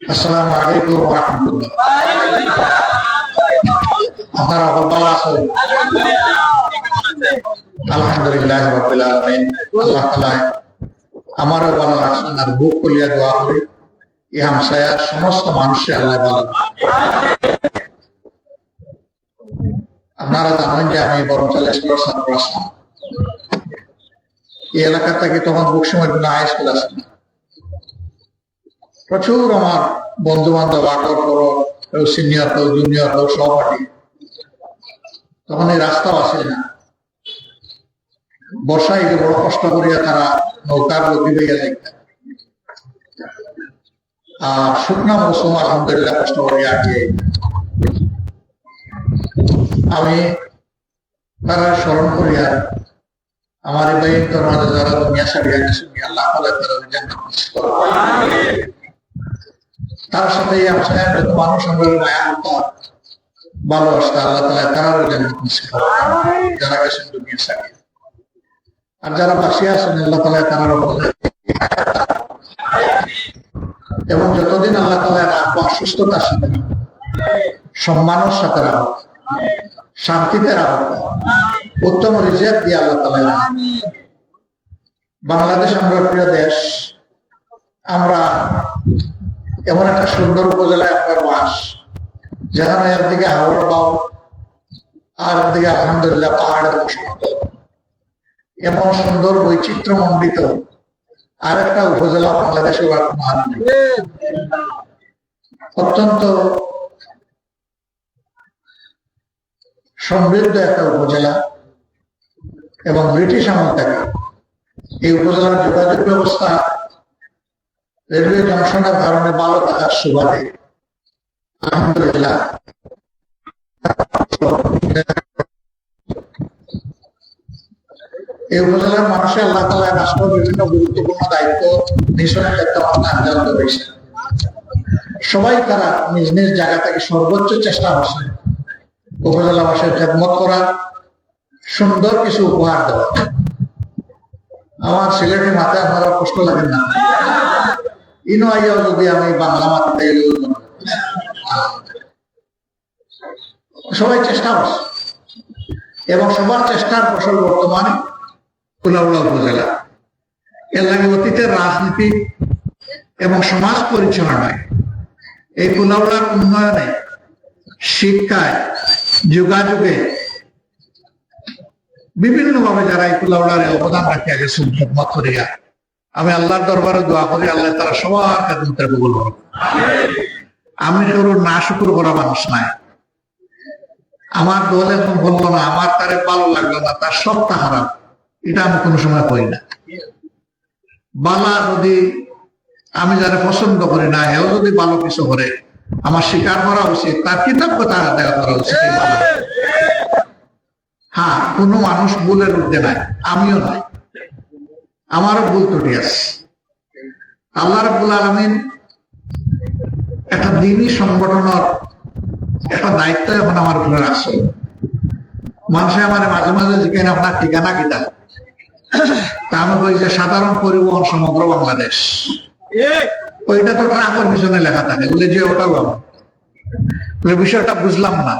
আসসালামু আলাইকুম ওয়া রাহমাতুল্লাহ আপনারা ভালো আছেন আলহামদুলিল্লাহ রাব্বিল আলামিন আল্লাহ তাআলা আমারও ভালো আছেন আর বুক খুলিয়া দোয়া করি এই হামসায়ার সমস্ত মানুষের আল্লাহ ভালো আপনারা জানেন যে আমি বরঞ্চল স্কুলের ছাত্র আসলাম এই এলাকা থেকে তখন বুক সময় হাই স্কুল আসলাম প্রচুর আমার বন্ধু বান্ধব আকর করো সিনিয়র কেউ জুনিয়র কেউ সহপাঠী। তখন এই রাস্তাও আসে না। বর্ষায় যে বড় কষ্ট করিয়া তারা নৌকার গতি হইয়া যাইতেন আর শুকনা মৌসুম, আলহামদুলিল্লাহ, কষ্ট করিয়া আগে আমি তারা স্মরণ করিয়া আমার এই বাইন মাঝে যারা দুনিয়া ছাড়িয়া গেছে আল্লাহ তারা করুন। তার সাথে মানুষ ভালোবাসতে, আল্লাহ তারাও যারা গেছেন দুনিয়া আর যারা আছেন, আল্লাহ তালা এবং যতদিন আল্লাহ তালা রাখব অসুস্থতার সাথে সম্মানের সাথে রাখব শান্তিতে রাখব উত্তম রিজেক্ট দিয়ে আল্লাহ তালা। বাংলাদেশ আমরা প্রিয় দেশ, আমরা এমন একটা সুন্দর উপজেলায় আপনার বাস, যেখানে একদিকে হাওড়া বাউ আর একদিকে আলহামদুলিল্লাহ পাহাড়ের বসন্ত এমন সুন্দর বৈচিত্র্য মণ্ডিত আর একটা উপজেলা বাংলাদেশে অত্যন্ত সমৃদ্ধ একটা উপজেলা এবং ব্রিটিশ আমল থেকে এই উপজেলার যোগাযোগ ব্যবস্থা রেলওয়ে জংশনের কারণে ভালো থাকার সুবাদে এই উপজেলার মানুষের আল্লাহ তালা রাষ্ট্র বিভিন্ন গুরুত্বপূর্ণ দায়িত্ব মিশনের ক্ষেত্রে সবাই তারা নিজ নিজ জায়গা থেকে সর্বোচ্চ চেষ্টা করছে। উপজেলাবাসীর খেদমত করা, সুন্দর কিছু উপহার দেওয়া। আমার সিলেটি মাথায় আপনারা কষ্ট লাগেন না। ইনো আইয়াও যদি আমি বাংলা মাটিতে এলেও করি। সবাই চেষ্টা করছে এবং সবার চেষ্টার ফসল বর্তমানে অতীতের রাজনীতি এবং সমাজ পরিচালনায়। এই কুলাউড়ার উন্নয়নে শিক্ষায়, যোগাযোগে বিভিন্নভাবে যারা এই কুলাউড়ার অবদান রাখিয়া গেছেন খেদমত করিয়া আমি আল্লাহর দরবারে দোয়া করি, আল্লাহ তারা সবার খেদমতের কবুল করুন আমি কারও না শুকুর করা মানুষ নাই। আমার দল এখন বলব না, আমার তারে ভালো লাগল না, তার সবটা খারাপ এটা আমি কোনো সময় করি না। বালা যদি আমি যারা পছন্দ করি না এও যদি ভালো কিছু করে, আমার স্বীকার করা উচিত, তার কৃতজ্ঞতা আদায় করা উচিত? বালা। হ্যাঁ কোন মানুষ ভুলের ঊর্ধ্বে নাই, আমিও নাই। আমারও ভুল ত্রুটি আছে। আল্লাহ রাব্বুল আলমিন একটা দিনই সংগঠনের একটা দায়িত্ব এখন আমার উপরে রাখছে মানুষে আমার মাঝে মাঝে জিজ্ঞাসা আপনার ঠিকানা কিটা তা? আমি কই যে সাধারণ পরিবহন সমগ্র বাংলাদেশ। ওইটা তো ট্রাকের পিছনে লেখা থাকে। বলে যে আমার। বলে বিষয়টা বুঝলাম না।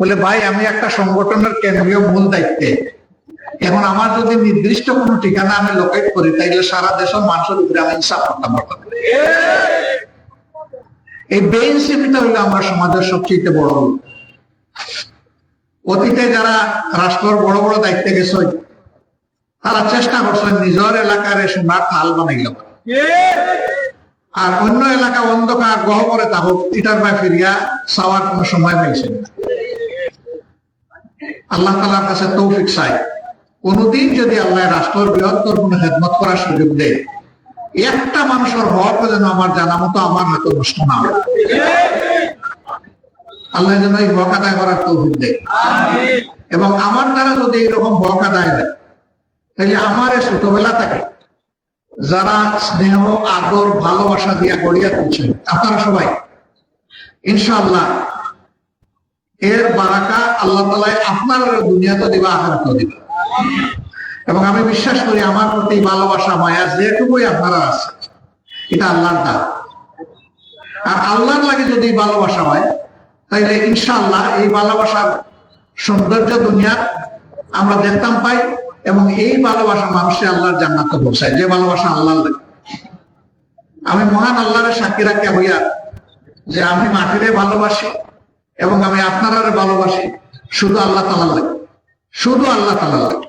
বলে ভাই, আমি একটা সংগঠনের কেন্দ্রীয় মূল দায়িত্বে। এখন আমার যদি নির্দিষ্ট কোনো ঠিকানা আমি লোকেট করি, তাইলে সারা দেশের মানুষের উপরে আমি হিসাব করতাম এই বেইনসিপিটা হইল আমরা সমাজের সবচেয়ে বড়। অতীতে যারা রাষ্ট্রের বড় বড় দায়িত্বে গেছে, তারা চেষ্টা করছে নিজের এলাকার সোনার থাল বানাইল। আর অন্য এলাকা অন্ধকার গহ করে তা হোক ইটার বা ফিরিয়া চাওয়ার কোনো সময় পাইছেন না। আল্লাহ তালার কাছে তৌফিক চাই। কোনদিন যদি আল্লাহ রাষ্ট্রের বৃহত্তর কোনো খেদমত করার সুযোগ দেয়, একটা মানুষের হক যেন আমার জানা মতো আমার হাতে নষ্ট না হয়। আল্লাহ যেন এই হক আদায় করার তৌফিক দেয়। এবং আমার দ্বারা যদি এইরকম হক আদায় দেয় তাহলে আমার এই ছোটবেলা থেকে যারা স্নেহ, আদর, ভালোবাসা দিয়া গড়িয়া তুলছেন, আপনারা সবাই, ইনশাআল্লাহ, এর বারাকা আল্লাহ তালায় আপনার দুনিয়াতে দিবা আখারাতে দিবা। এবং আমি বিশ্বাস করি আমার প্রতি ভালোবাসা মায়া যেটুকুই আপনারা আছে, এটা আল্লাহর দান। আর আল্লাহর লাগে যদি ভালোবাসা হয়, তাইলে ইনশাআল্লাহ এই ভালোবাসার সৌন্দর্য দুনিয়া আমরা দেখতাম পাই এবং এই ভালোবাসা মানুষের আল্লাহর জান্নাতে পৌঁছায়, যে ভালোবাসা আল্লাহ আমি মহান আল্লাহরের সাক্ষী রাখতে হইয়া যে আমি মাটিরে ভালোবাসি এবং আমি আপনারা ভালোবাসি, শুধু আল্লাহ তালা লাগে, শুধু আল্লাহ তালা লাগে।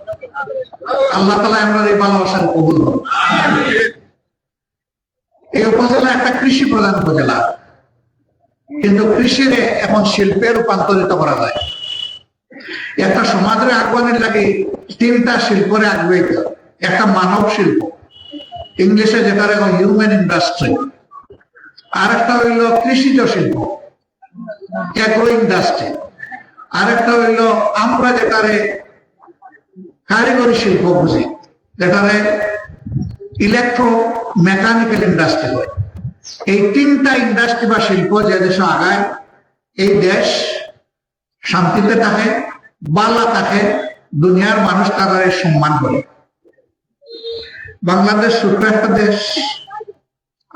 আল্লাহ তালা এই ভালোবাসার কবুল এই উপজেলা একটা কৃষি প্রধান উপজেলা। কিন্তু কৃষির শিল্পে রূপান্তরিত করা যায়। একটা সমাজের লাগে তিনটা শিল্পরে আগ্রহিত। একটা মানব শিল্প। ইংলিশে যেটা হিউম্যান ইন্ডাস্ট্রি আর একটা হইল কৃষিজ শিল্প। অ্যাগ্রো ইন্ডাস্ট্রি আর একটা হইল আমরা যেটারে কারিগরি শিল্প বুঝি। যেটারে ইলেকট্রো মেকানিক্যাল ইন্ডাস্ট্রি হয় এই তিনটা ইন্ডাস্ট্রি বা শিল্প যে দেশে আগায়, এই দেশ শান্তিতে থাকে, বালা থাকে, দুনিয়ার মানুষ তাদের সম্মান করে। বাংলাদেশ ছোট্ট একটা দেশ,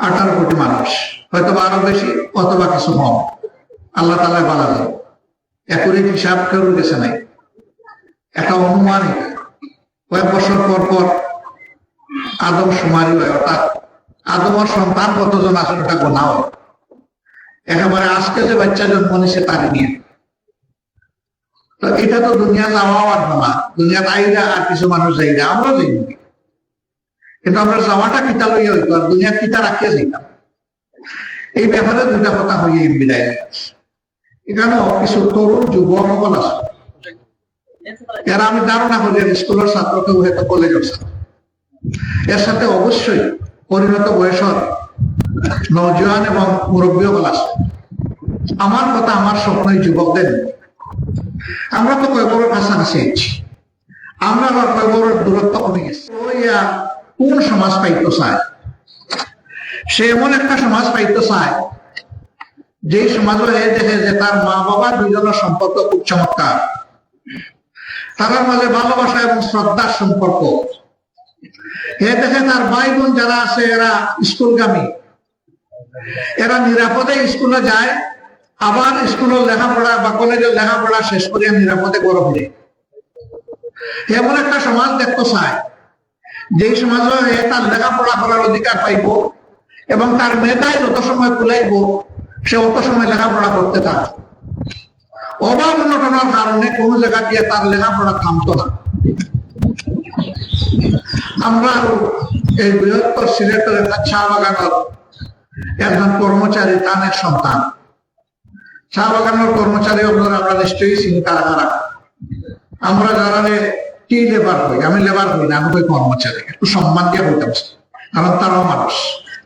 আঠারো কোটি মানুষ। হয়তো আরও বেশি, অথবা কিছু কম। আল্লাহ তালা বলা যায় একুরেট হিসাব কেউ গেছে নাই। একটা অনুমানিক কয়েক বছর পর পর আদম সুমারি হয়, অর্থাৎ আদমের সন্তান কতজন আছে ওটা গোনা হয় একেবারে আজকে যে বাচ্চা জন্ম নিছে তারে নিয়ে। তো এটা তো দুনিয়া যাওয়া আর না দুনিয়া তাইরা আর কিছু মানুষ যাইরা আমরা যাই কিন্তু আমরা যাওয়াটা কিতা লইয়া হইতো আর দুনিয়া কিতা রাখিয়া যাইতাম। এই ব্যাপারে দুটা কথা হইয়া বিদায় এখানেও কিছু তরুণ, যুবক সকল আছে। এরা আমি ধারণা করি স্কুলের ছাত্রকে হয়তো কলেজের ছাত্র। এর সাথে অবশ্যই পরিণত বয়সের নজওয়ান এবং মুরব্বী সকল আছে। আমার কথা, আমার স্বপ্ন এই যুবকদের আমরা তো কয় বড় কাছাকাছি আছি আমরা আবার কয় বড় দূরত্ব কমে গেছে। কোন সমাজ পাইতে চায়? সে এমন একটা সমাজ পাইতে চায় যে সমাজও এ দেখে যে তার মা বাবা দুজনের সম্পর্ক খুব চমৎকার। তার মাঝে ভালোবাসা এবং শ্রদ্ধার সম্পর্ক। এ দেখে তার ভাই বোন যারা আছে, এরা স্কুলগামী। এরা নিরাপদে স্কুলে যায়, আবার স্কুলের লেখাপড়া বা কলেজের লেখাপড়া শেষ করে নিরাপদে গড়ে ফিরে। এমন একটা সমাজ দেখতে চায় যে সমাজে তার লেখাপড়া করার অধিকার পাইব এবং তার মেধায় যত সময় কুলাইব সে অত সময় লেখাপড়া করতে থাকে অভাব অনটনের কারণে কোনো জায়গা দিয়ে তার লেখাপড়া থামতো না। আমরা এই বৃহত্তর সিলেটের একটা চা বাগানের একজন কর্মচারী তানের সন্তান। চা বাগানের কর্মচারী আপনারা আমরা নিশ্চয়ই চিনি কারা? আমরা যারা কি লেবার হই আমি লেবার হই না, আমি কর্মচারী। একটু সম্মান দিয়ে হইতাম কারণ তারাও মানুষ।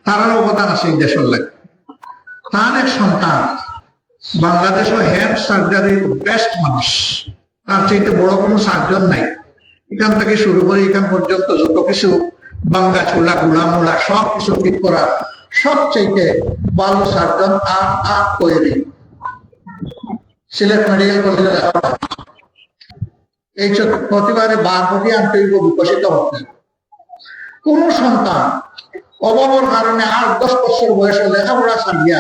তারাও অবদান আছে এই দেশের লাগে তার এক সন্তান বাংলাদেশ ও হ্যান্ড সার্জারির বেস্ট মানুষ। তার চাইতে বড় কোনো সার্জন নাই। এখান থেকে শুরু করে এখান পর্যন্ত যত কিছু, বাঙ্গা চুলা গুলা মুলা, সব কিছু ঠিক করা সব চাইতে ভালো সার্জন আর আর তৈরি সিলেট মেডিকেল কলেজে এই প্রতিবারে বার আন্তরিক বিকশিত হচ্ছে কোন সন্তান অভাবের কারণে আট দশ বছর বয়সে লেখাপড়া ছাড়িয়া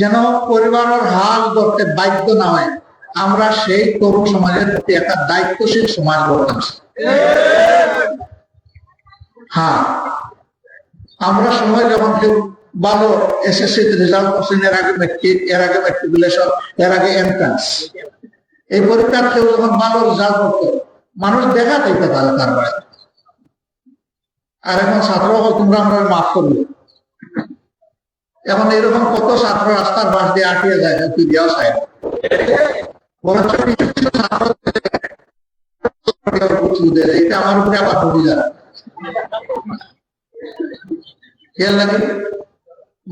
যেন পরিবারের হাল ধরতে বাধ্য না হয়, আমরা সেই তরুণ সমাজের প্রতি একটা দায়িত্বশীল সমাজ তুলছি। হ্যাঁ আমরা সময় যখন কেউ ভালো এসএসসি রেজাল্ট করছেন এর আগে এর আগে মেট্রিকুলেশন এর আগে এন্ট্রান্স এই পরীক্ষার কেউ যখন ভালো রেজাল্ট করতো, মানুষ দেখা পাইতে তাহলে তার বাড়ি আর এখন ছাত্র তোমরা আমরা মাফ করবে। এখন এরকম কত ছাত্র রাস্তার বাস দিয়ে আটিয়ে যায় কিছু ছাত্র এটা আমার উপরে আবার যায়। খেয়াল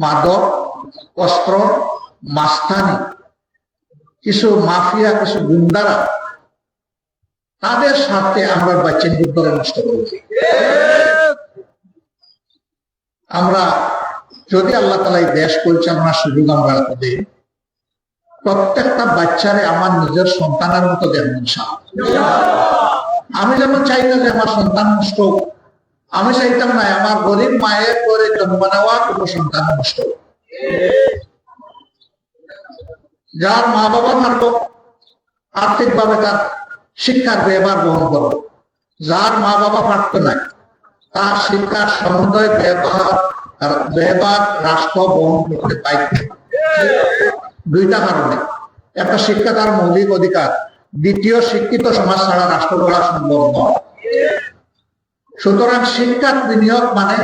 মাদক, অস্ত্র, মাস্তানি, কিছু মাফিয়া, কিছু গুন্ডারা, তাদের সাথে আমরা বুদ্ধরে নষ্ট করেছি আমরা যদি আল্লাহ তালা এই দেশ পরিচালনার সুযোগ আমরা দিই, প্রত্যেকটা বাচ্চারে আমার নিজের সন্তানের মতো দেখবেন। আমি যেমন চাই না যে আমার সন্তান নষ্ট আমি চাইতাম না আমার গরিব মায়ের করে জন্ম নেওয়া কোনো সন্তান নষ্ট। যার মা বাবা মারব আর্থিকভাবে তার শিক্ষার ব্যবহার বহন করব যার মা বাবা পারত না তার শিক্ষার সমন্বয় ব্যবহার ব্যবহার রাষ্ট্র বহন করতে পাইত দুইটা কারণে। একটা শিক্ষা তার মৌলিক অধিকার, দ্বিতীয় শিক্ষিত সমাজ ছাড়া রাষ্ট্র গড়া সম্ভব নয়। সুতরাং শিক্ষার বিনিয়োগ মানে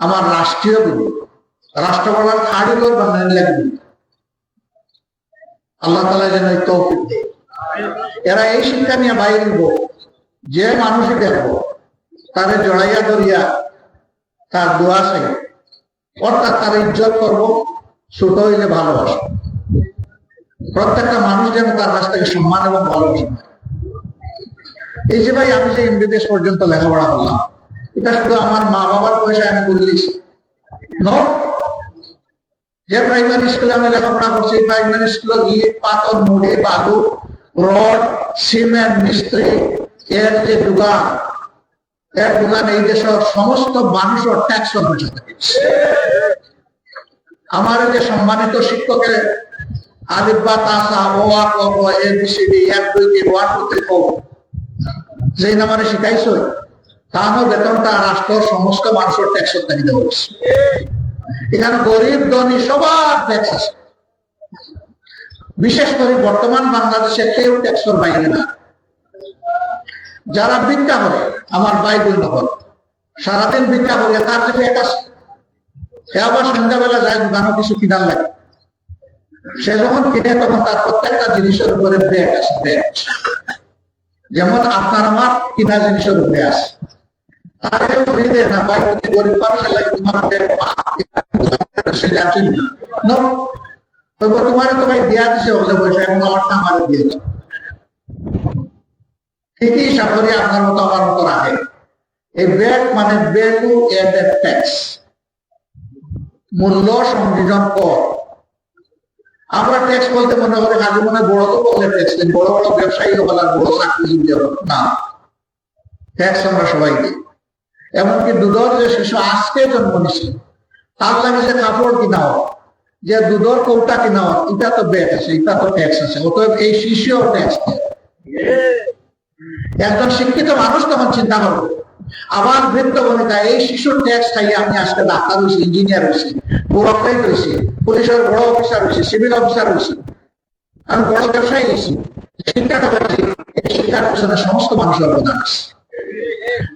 আমার রাষ্ট্রীয় বিনিয়োগ। রাষ্ট্র গড়ার খাড়িলোর বানানো আল্লাহ তালা যেন এই তৌফিক এরা এই শিক্ষা নিয়ে বাইরে দিব যে মানুষই দেখব, তারে জড়াইয়া ধরিয়া তার দোয়া চাই অর্থাৎ তার ইজ্জত করব, ছোট হইলে ভালোবাসা প্রত্যেকটা মানুষ যেন তার কাছ থেকে সম্মান এবং ভালোবাসা এই যে ভাই, আমি যে এমবিবিএস পর্যন্ত লেখাপড়া করলাম, এটা শুধু আমার মা বাবার পয়সায় আমি ন যে প্রাইমারি স্কুলে আমি লেখাপড়া করছি প্রাইমারি স্কুলে গিয়ে পাথর মুড়ে বালু, রড, সিমেন্ট, মিস্ত্রি, এর যে দোকান সমস্ত মানুষের ট্যাক্স আমার যে সম্মানিত শিক্ষকের নামারে বেতনটা সমস্ত মানুষের ট্যাক্স তালিকা হচ্ছে এখানে গরিব, ধনী, সবার ট্যাক্স আছে। বিশেষ করে বর্তমান বাংলাদেশে কেউ ট্যাক্সের বাইরে না। যারা ভিক্ষা করে, আমার ভাই বোন সারাদিন ভিক্ষা করে, তার যে ব্যাগ আছে সে আবার সন্ধ্যাবেলা যায় দোকানে কিছু কিনার লাগে। সে যখন কিনে, তখন তার প্রত্যেকটা জিনিসের উপরে ব্যাগ আছে ব্যাগ। যেমন আপনার আমার কিনা জিনিসের উপরে আসে। না তোমার তোমার দেয়া দিছে ওগুলো পয়সা এখন আমারটা আমার দিয়ে ঠিকই আপনার মতো আমার মতো রাখে। এই ব্যাগ মানে ভ্যালু এডেড ট্যাক্স মূল্য সংযোজন কর আমরা ট্যাক্স বলতে মনে করে কাজে মনে বড় তো বললে ট্যাক্স বড় বড় ব্যবসায়ী হল আর বড় চাকরিজীবী না ট্যাক্স আমরা সবাই দিই। এমনকি দুধর যে শিশু আজকে জন্ম নিছে, তার লাগে যে কাপড় কিনা যে দুধর কৌটা কিনা এটা তো ব্যাগ আছে, এটা তো ট্যাক্স আছে, অতএব এই শিশুও ট্যাক্স দেয় একজন শিক্ষিত মানুষ তখন চিন্তা করবে। আবার বৃদ্ধ বনিতা, এই শিশুর ট্যাক্স খাইয়ে আমি আজকে ডাক্তার হয়েছি ইঞ্জিনিয়ার হয়েছি পুরকাই হয়েছি, পুলিশের বড় অফিসার হয়েছি সিভিল অফিসার হয়েছি, আমি বড় ব্যবসায়ী হয়েছি শিক্ষাটা এই শিক্ষার পেছনে সমস্ত মানুষের অবদান আছে।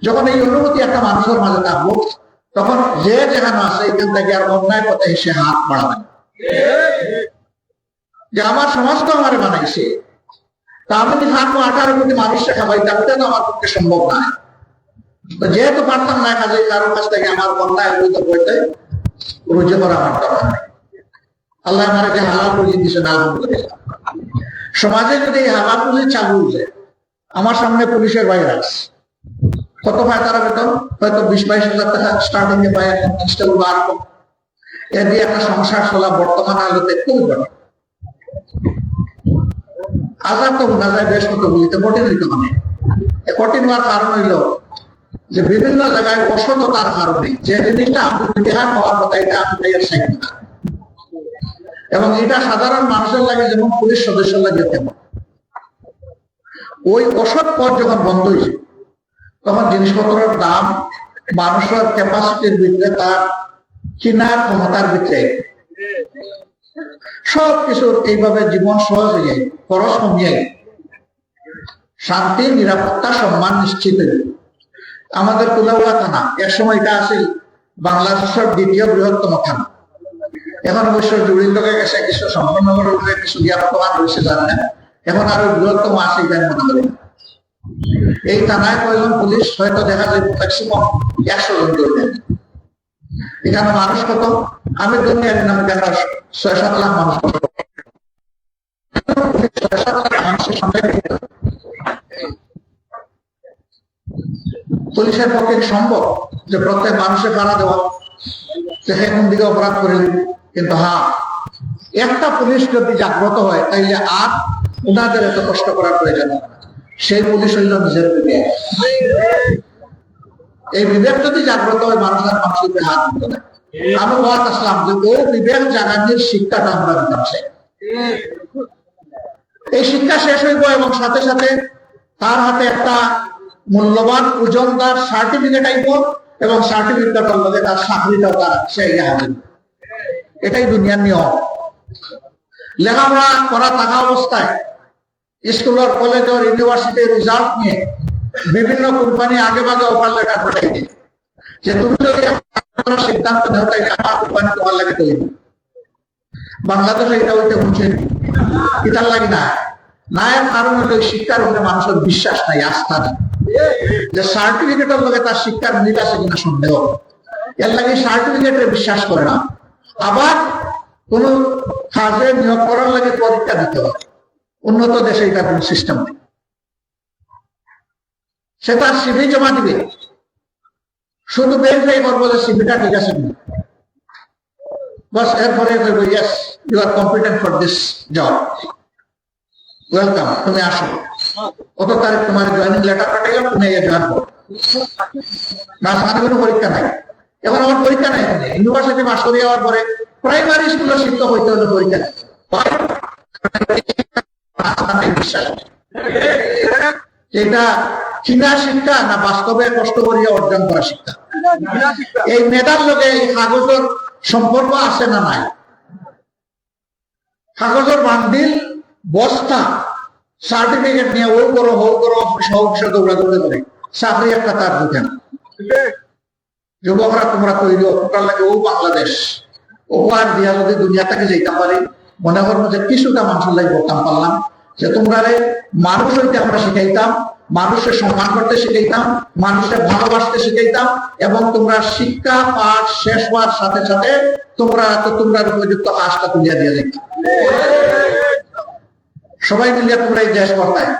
যখন এই অনুভূতি একটা মানুষের মাঝে তখন যে যেখানে আছে, এখান থেকে আর অন্যায় পথে এসে হাত বাড়াবে যে আমার সমাজ তো আমার বানাইছে আমি থাকব আঠারো কোটি আমার পক্ষে সম্ভব নয় যেহেতু পারতাম না কাজে কারোর কাছ থেকে আমার অন্যায় রুজু করা আল্লাহ হালাল দিছে, না সমাজে যদি এই হালাল পুঁজি চালু হয়ে আমার সামনে পুলিশের বাইরে আছে কত পায় তারা বেতন? হয়তো বিশ বাইশ হাজার টাকা স্টার্টিং এ পায়, এখন আরকম এ দিয়ে একটা সংসার চলা বর্তমান আলোতে খুবই আজাদ তো বোঝা যায়, বেশ মতো বুঝতে কঠিন হইতে মানে কঠিন হওয়ার কারণ হইল যে বিভিন্ন জায়গায় অসততার কারণে যে জিনিসটা আমি ইতিহাস হওয়ার কথা, এটা তাইয়ের শেখ না। এবং এটা সাধারণ মানুষের লাগে যেমন পুলিশ সদস্যের লাগে তেমন। ওই অসৎ পথ যখন বন্ধ হয়েছে তখন জিনিসপত্রের দাম মানুষের ক্যাপাসিটির ভিতরে তার কিনার ক্ষমতার ভিতরে সব কিছুর এইভাবে জীবন সহজ হয়ে যায়, খরচ কমিয়ে যায়। শান্তি, নিরাপত্তা, সম্মান নিশ্চিত আমাদের কুলাউড়া থানা এক সময় এটা আছে বাংলাদেশের দ্বিতীয় বৃহত্তম থানা এখন অবশ্য জুড়ির লোকে গেছে কিছু সম্পন্ন কিছু জ্ঞাপকমান রয়েছে জানে না এখন আরও বৃহত্তম আছে এটা মনে করি এই থানায় কয়েকজন পুলিশ হয়তো দেখা যায় ম্যাক্সিমাম একশো জন ধরে এখানে মানুষ কত? আমি দুনিয়ার নামে কেন ছয় সাত লাখ মানুষ? ছয় পুলিশের পক্ষে সম্ভব যে প্রত্যেক মানুষের কারা দেওয়া যে হ্যাঁ কোন দিকে অপরাধ করে কিন্তু হ্যাঁ একটা পুলিশ যদি জাগ্রত হয়, তাইলে আর ওনাদের এত কষ্ট করার প্রয়োজন সেই পুলিশ হইল নিজের এই বিবেক যদি জাগ্রত হয়, মানুষ আর মানুষের হাত দিত না। আমি ওয়াত আসলাম যে ও বিবেক জাগানির শিক্ষাটা আমরা চাই এই শিক্ষা শেষ হইব এবং সাথে সাথে তার হাতে একটা মূল্যবান ওজনদার সার্টিফিকেট আইব এবং সার্টিফিকেটের লগে তার চাকরিটাও তার সেই হবে। এটাই দুনিয়ার নিয়ম। লেখাপড়া করা থাকা অবস্থায় স্কুলের কলেজের ইউনিভার্সিটির রেজাল্ট নিয়ে বিভিন্ন কোম্পানি আগে ভাগে অফার লেটার পাঠাই দিয়ে যে তুমি যদি সিদ্ধান্ত নেও তাই আমার কোম্পানি তোমার লাগে তৈরি বাংলাদেশে এটা হইতে হচ্ছে এটার লাগে না। না এর কারণ হলো শিক্ষার উপরে মানুষের বিশ্বাস নাই, আস্থা নাই। যে সার্টিফিকেটের লগে তার শিক্ষার মিল আছে কিনা সন্দেহ। এর লাগে সার্টিফিকেটে বিশ্বাস করে না। আবার কোন কাজে নিয়োগ করার লাগে পরীক্ষা দিতে হবে উন্নত দেশে এটা কোন সিস্টেম নেই। সে তার সিভি জমা দিবে। শুধু ভেরিফাই করব যে সিভিটা ঠিক আছে বাস, এরপরে বলব yes you are competent for this job welcome তুমি আসো। কত তারিখ তোমার জয়েনিং লেটার পাঠাইলাম তুমি এই জয়েন করো। না, সামনে কোনো পরীক্ষা নাই। এখন আমার পরীক্ষা নাই ইউনিভার্সিটি পাস করে যাওয়ার পরে প্রাইমারি স্কুলে শিক্ষক হইতে হলে পরীক্ষা এটা চীনা শিক্ষা না বাস্তবে কষ্ট করিয়া অর্জন করা শিক্ষা? এই মেধার লগে এই কাগজের সম্পর্ক আছে না নাই? কাগজের বান্ডিল বস্তা সার্টিফিকেট নিয়ে ও করো হো করো অফিসে দৌড়াদৌড়ি করে। চাকরি একটা তার ঢুকে না। যুবকরা তোমরা তৈরি ওটার লাগে ও বাংলাদেশ। ও উপহার দিয়া যদি দুনিয়া থেকে যেতে পারি মনে করব যে কিছুটা মানুষের লাগে বলতাম পারলাম। যে তোমরা মানুষ হইতে আমরা শিখাইতাম মানুষের সম্মান করতে শিখাইতাম, মানুষের ভালোবাসতে শিখাইতাম, এবং তোমরা শিক্ষা পাঠ শেষ হওয়ার সাথে সাথে তোমরা তোমরা উপযুক্ত কাজটা তুলিয়া দিয়ে দিতাম সবাই মিলিয়ে তোমরা এই দেশ বর্তায়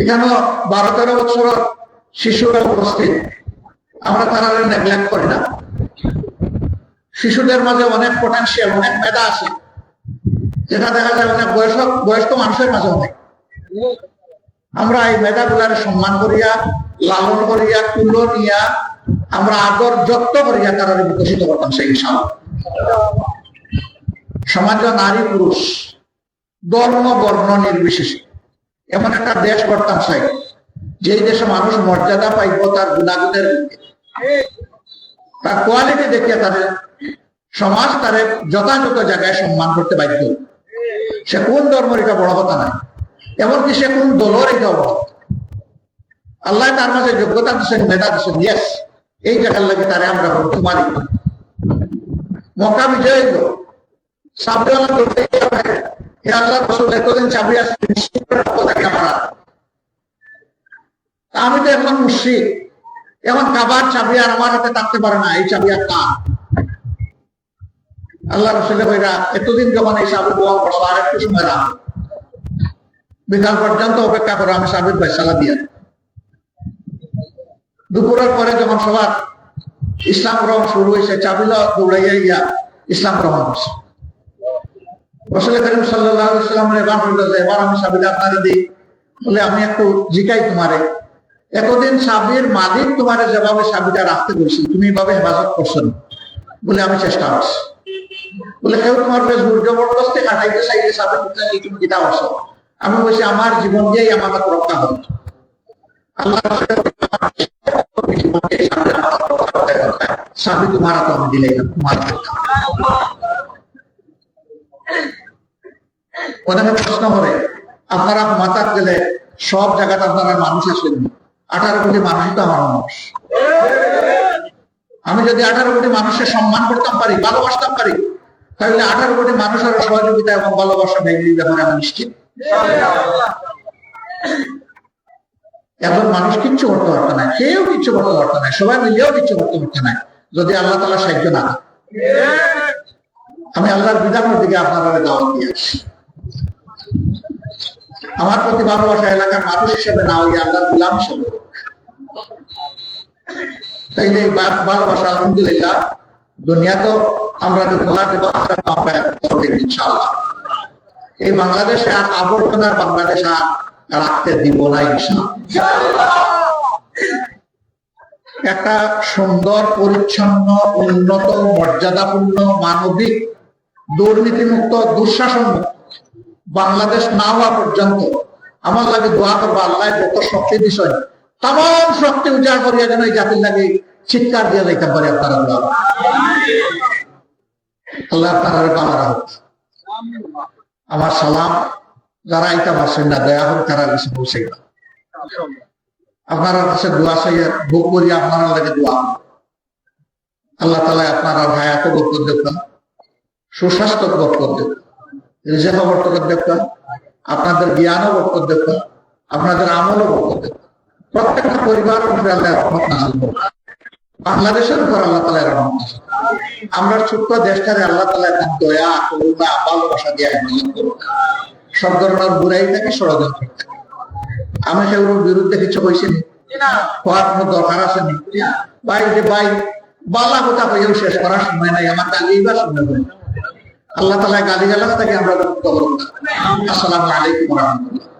এখানে বারো তেরো বছর শিশুরা উপস্থিত। আমরা তারা নেগলেক্ট করি না। শিশুদের মাঝে অনেক পটেন্সিয়াল অনেক মেধা আছে। যেটা দেখা যায় অনেক বয়স্ক বয়স্ক মানুষের মাঝে অনেক। আমরা এই মেধাগুলার সম্মান করিয়া, লালন করিয়া তুলো নিয়া, আমরা আদর যত্ন করিয়া তারা বিকশিত করতাম সেই হিসাব। সমাজ নারী পুরুষ, ধর্ম, বর্ণ নির্বিশেষে। এমন একটা দেশ করতাম চাই যেই দেশে মানুষ মর্যাদা পাইব তার গুণাগুণের তার কোয়ালিটি দেখিয়া তাদের সমাজ তারে যথাযথ জায়গায় সম্মান করতে বাধ্য। সে কোন ধর্মের এটা বড় কথা নাই। এমনকি সে কোন দলের এটা বড় কথা। আল্লাহ তার মাঝে যোগ্যতা দিচ্ছেন মেধা দিচ্ছেন ইয়েস এই জায়গার লাগে তারে আমরা তোমার মক্কা বিজয় হইল। সাবধান হে আল্লাহ, রসুল এতদিন চাবি আসছে আমি তো এখন মুর্শিদ এখন কাবার চাবি আর আমার হাতে থাকতে পারে না, এই চাবি আর কার আল্লাহ রসুলের ভাইরা, এতদিন যখন এই চাবি বোয়া বসো আর একটু সময় রাখ বিকাল পর্যন্ত অপেক্ষা করো, আমি সাবির ফয়সালা দিয়ে দেব। দুপুরের পরে যখন সবার ইসলাম গ্রহণ শুরু হয়েছে, চাবিলা দৌড়াইয়া গিয়া ইসলাম গ্রহণ করছে। রসুল করিম এবার হইল যে এবার আমি সাবিলা আপনারে দিই। বলে, আমি একটু জিকাই তোমারে। এতদিন সাবির মালিক তোমারে যেভাবে সাবিটা রাখতে বলছি, তুমি এভাবে হেফাজত করছ। বলে, আমি চেষ্টা করছি। বলে, কেউ তোমার বেশ জবরদস্তি কাটাইতে চাইলে সাবির তুমি কিতা করছ আমি বলছি, আমার জীবন দিয়েই আমার রক্ষা হবে। আল্লাহ সাবি তোমার তো আমি দিলে তোমার ওনাকে প্রশ্ন করে, আপনারা মাতার গেলে সব জায়গাতে আপনারা মানুষ আসেন আঠারো কোটি মানুষই তো আমার মানুষ। আমি যদি আঠারো কোটি মানুষের সম্মান করতাম পারি, ভালোবাসতাম পারি, তাহলে আঠারো কোটি মানুষের সহযোগিতা এবং ভালোবাসা ভেঙে ব্যাপারে আমি নিশ্চিত এখন মানুষ কিচ্ছু করতে পারতো না, কেউ কিচ্ছু করতে পারতো না, সবাই মিলেও কিচ্ছু করতে পারতো না, যদি আল্লাহ তালা সাহায্য না আমি আল্লাহর বিধানের দিকে আপনারা দাওয়াত দিয়ে আসি। আমার প্রতি ভালোবাসা এলাকার মানুষ হিসেবে না ওই আল্লাহর গুলাম হিসেবে এই বা- ভালোবাসা, আলহামদুলিল্লাহ দুনিয়া তো আমরা যে খোলা দেবো ইনশাআল্লাহ। এই বাংলাদেশে আর আবর্জনার বাংলাদেশ আর রাখতে দিব না একটা সুন্দর, পরিচ্ছন্ন, উন্নত, মর্যাদাপূর্ণ, মানবিক, দুর্নীতিমুক্ত দুঃশাসন বাংলাদেশ না হওয়া পর্যন্ত আমার লাগে দোয়া করব আল্লাহ, যত শক্তি বিষয় তাম শক্তি উজাড় করিয়া যেন এই জাতির লাগে চিৎকার দিয়ে যাইতে পারে আপনারা করুন। আল্লাহ আপনারা বাংলা আমার সালাম যারা আইতা পারছেন না, দয়া হোক তারা বেশি পৌঁছে গেল। আপনার কাছে দোয়া চাইয়া ভোগ করি, আপনারা লাগে দোয়া আল্লাহ তালা আপনার হায়াত বরকত দেখবেন সুস্বাস্থ্য বরকত দেখবেন রিজেক বরকত দেখবেন আপনাদের জ্ঞানও বরকত দেখবেন আপনাদের আমলও বরকত দেখবেন প্রত্যেকটা পরিবার আল্লাহ রহমত। বাংলাদেশের উপর আল্লাহ তালা রহমত আমরা ছোট্ট দেশটারে আল্লাহ তালা এখন দয়া করুণা ভালোবাসা দিয়ে হেফাজত করবেন। সব ধরনের বুড়াই থাকে ষড়যন্ত্র থাকে। আমি সেগুলোর বিরুদ্ধে কিছু কইছি হওয়ার কোনো দরকার আছে ভাই যে ভাই বালা কথা শেষ করার সময় নাই আমার গালি বা শুনে আল্লাহ তালা গালি গালাজ থেকে আমরা মুক্ত করুন। আসসালামু আলাইকুম রহমতুল্লাহ।